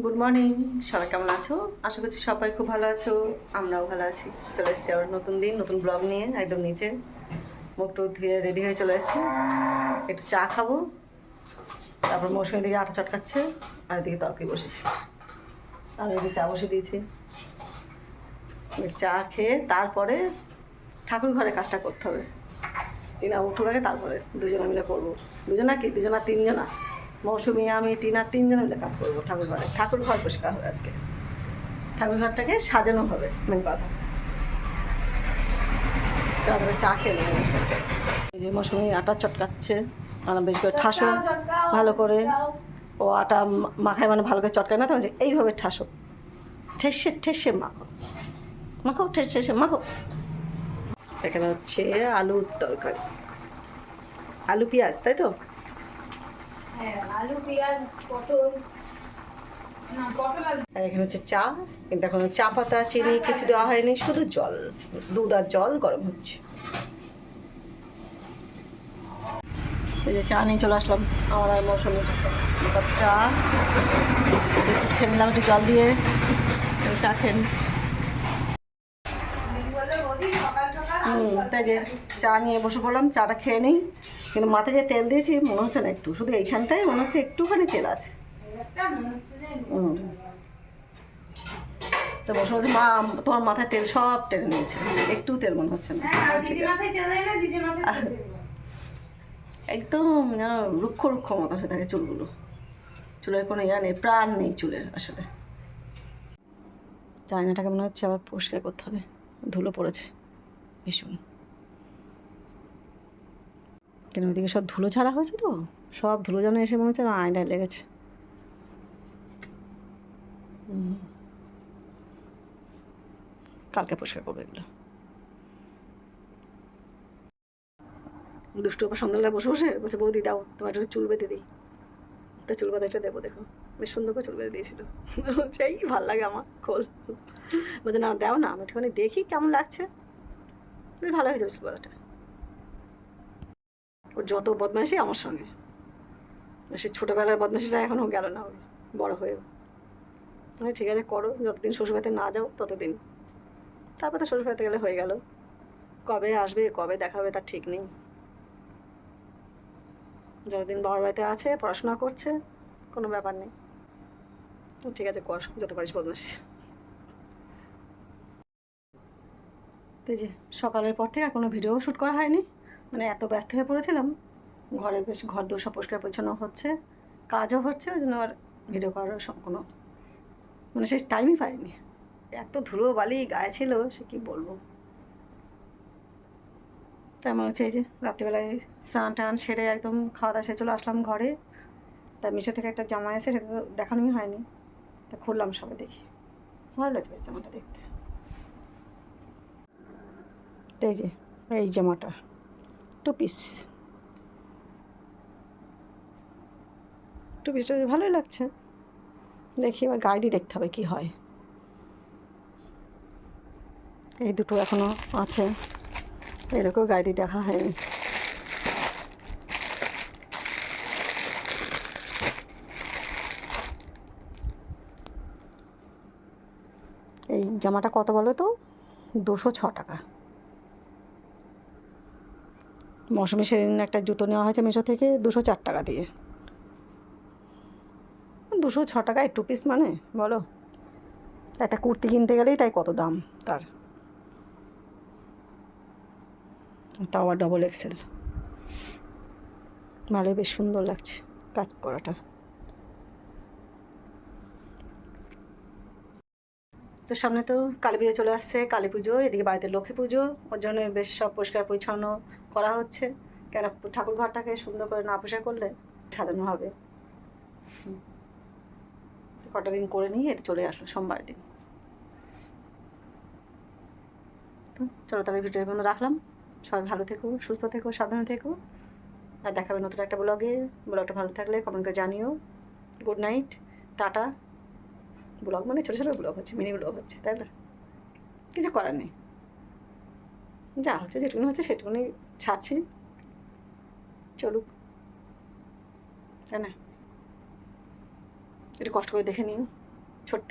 Good morning সবাই কেমন আছো? আশা করছি সবাই খুব ভালো আছো। আমরাও ভালো আছি। চলে এসেছি আবার নতুন দিন, নতুন ব্লগ নিয়ে। একদম নিচে। মুখ টুক ধুয়ে রেডি হয়ে চলে এসেছি। একটু চা খাব। তারপর মৌসুমি দিকে আটা চটকাচ্ছে। আর এদিকে তরকারি বসেছি। আমি একটু চা বসে দিয়েছি। চা খেয়ে তারপরে ঠাকুর ঘরে কাজটা করতে হবে। টিনা উঠুক আগে, তারপরে দুজনে মিলে করব। দুজনা কি? দুজনা, তিনজনা? মৌসুমি, আমি, টিনা তিনজনে মিলে কাজ করব ঠাকুর ঘরে ঠাকুর ঘর পরিষ্কার হবে আজকে। ঠাকুর ঘরটাকে সাজানো হবে, মেন কথা তারপরে চা এই যে মৌসুমি আটা চটকাচ্ছে মানে বেশ করে ঠাসো, ভালো করে। ও আটা মাখায় মানে ভালো করে চটকায় না তো এইভাবে ঠাসো। ঠেসে ঠেসে মাখো। মাখো, ঠেসে ঠেসে মাখো। এখানে হচ্ছে আলুর তরকারি। আলু পেঁয়াজ, তাই তো হ্যাঁ আলু পেঁয়াজ পটল না পটল আর আর এখানে হচ্ছে চা। কিন্তু এখন চা পাতা চিনি কিছু দেওয়া হয়নি শুধু জল। দুধ আর জল গরম হচ্ছে। এই যে চা নিয়ে চলে আসলাম আমার আর মৌসুমি। কাপ চা বিস্কুট খেয়ে নিলাম একটু জল দিয়ে চা খেয়ে নিই। বলে ওদি সকাল সকাল হুম তাই যে চা নিয়ে বসে পড়লাম চাটা খেয়ে নিই। কিন্তু মাথায় যে তেল দিয়েছি মনে হচ্ছে না একটু। শুধু এইখানটায় মনে হচ্ছে একটুখানি তেল আছে। হুম। তো বসে বলছে মা তোমার মাথায় তেল সব টেনে নিয়েছে। একটু তেল মনে হচ্ছে না। হ্যাঁ না। একদম যেন রুক্ষ রুক্ষ মতো হয়ে থাকে চুলগুলো। চুলের কোনো ইয়া নেই প্রাণ নেই চুলের আসলে। চায়নাটাকে মনে হচ্ছে আবার পরিষ্কার করতে হবে। ধুলো পড়েছে। ভীষণ কেন ওইদিকে সব ধুলো ছাড়া হয়েছে তো? সব ধুলো যেন এসে মনে হচ্ছে না আয়নায় লেগেছে। কালকে পরিষ্কার করব এগুলো। দুষ্টু আবার সন্ধ্যাবেলা বসে বসে বলছে, বৌদি, দাও, তোমার একটু চুল বেঁধে দিই। তো চুল বাঁধাটা দেবো, দেখো। বেশ সুন্দর করে চুল বেঁধে দিয়েছিল। বলছে ভালো লাগে আমার খোল। বলছে, না, দাও না, আমি একটুখানি দেখি কেমন লাগছে। বেশ ভালো হয়েছিল চুল বাঁধাটা ওর যত বদমাইশি আমার সঙ্গে। সে ছোটোবেলার বদমাইশিটা এখনও গেল না ওর, বড় হয়েও। ঠিক আছে, করো, যতদিন শ্বশুরবাড়িতে না যাও, ততদিন। তারপর তো শ্বশুরবাড়িতে গেলে হয়ে গেল। কবে আসবে, কবে দেখা হবে তার ঠিক নেই। যতদিন বাবার বাড়িতে আছে, পড়াশোনা করছে, কোনো ব্যাপার নেই। ঠিক আছে, কর, যত পারিস বদমাসি তো যে সকালের পর থেকে আর কোনো ভিডিও শ্যুট করা হয়নি। মানে এত ব্যস্ত হয়ে পড়েছিলাম। ঘরে বেশ ঘর সব পরিষ্কার পরিচ্ছন্ন হচ্ছে। কাজও হচ্ছে, ওই জন্য আর ভিডিও করার কোনো মানে সে টাইমই পাইনি। এত ধুলো বালি গায়ে ছিল, সে কি বলব? আমার হচ্ছে এই যে রাত্রিবেলায় স্নান টান সেরে একদম খাওয়া দাওয়া সেরে চলে আসলাম ঘরে। তা মিশো থেকে একটা জামা এসে সেটা তো দেখানোই হয়নি। তা খুললাম সবাই দেখি। ভালো লাগছে জামাটা দেখতে। এই যে, এই জামাটা টু পিস টু পিসটা ভালোই লাগছে, দেখি এবার গায়ে দিয়ে দেখতে হবে কি হয়। এই দুটো এখনও আছে, এরকম গায়ে দিয়ে দেখা হয়নি। এই জামাটা কত বলো তো? দুশো ছ টাকা। মৌসুমি সেদিন একটা জুতো নেওয়া হয়েছে মিশো থেকে দুশো চার টাকা দিয়ে। দুশো ছ টাকায় টু পিস মানে? বলো। একটা কুর্তি কিনতে গেলেই তাই কত দাম তার? তাও আবার ডবল এক্সেল ভালোই বেশ সুন্দর লাগছে কাজ করাটা। তো সামনে তো কালী পুজো চলে আসছে, কালী পুজো, এদিকে বাড়িতে লক্ষ্মী পুজো, ওর জন্য বেশ সব পরিষ্কার পরিচ্ছন্ন। করা হচ্ছে। কেন ঠাকুর ঘরটাকে সুন্দর করে না পরিষ্কার করলে সাজানো হবে। কটা দিন করে নিয়ে চলে আসলো, সোমবার দিন। তো চলো তাহলে ভিডিও পর্যন্ত রাখলাম। সবাই ভালো থেকো, সুস্থ থেকো, সাবধানে থেকো। আর দেখাবে নতুন একটা ব্লগে। ব্লগটা ভালো থাকলে কমেন্ট করে জানিও। Good night tata. ব্লগ মানে ছোটো ছোটো ব্লগ হচ্ছে মিনি ব্লগ হচ্ছে, তাই না? কিছু করার নেই। যা হচ্ছে যেটুকুনি হচ্ছে সেটুকুনি ছাড়ছি চলুক। তাই না? একটু কষ্ট করে দেখে নিন। ছোট্ট